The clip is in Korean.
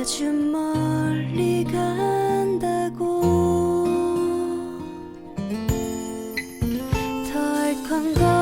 아주 멀리 간다고. 덜컹거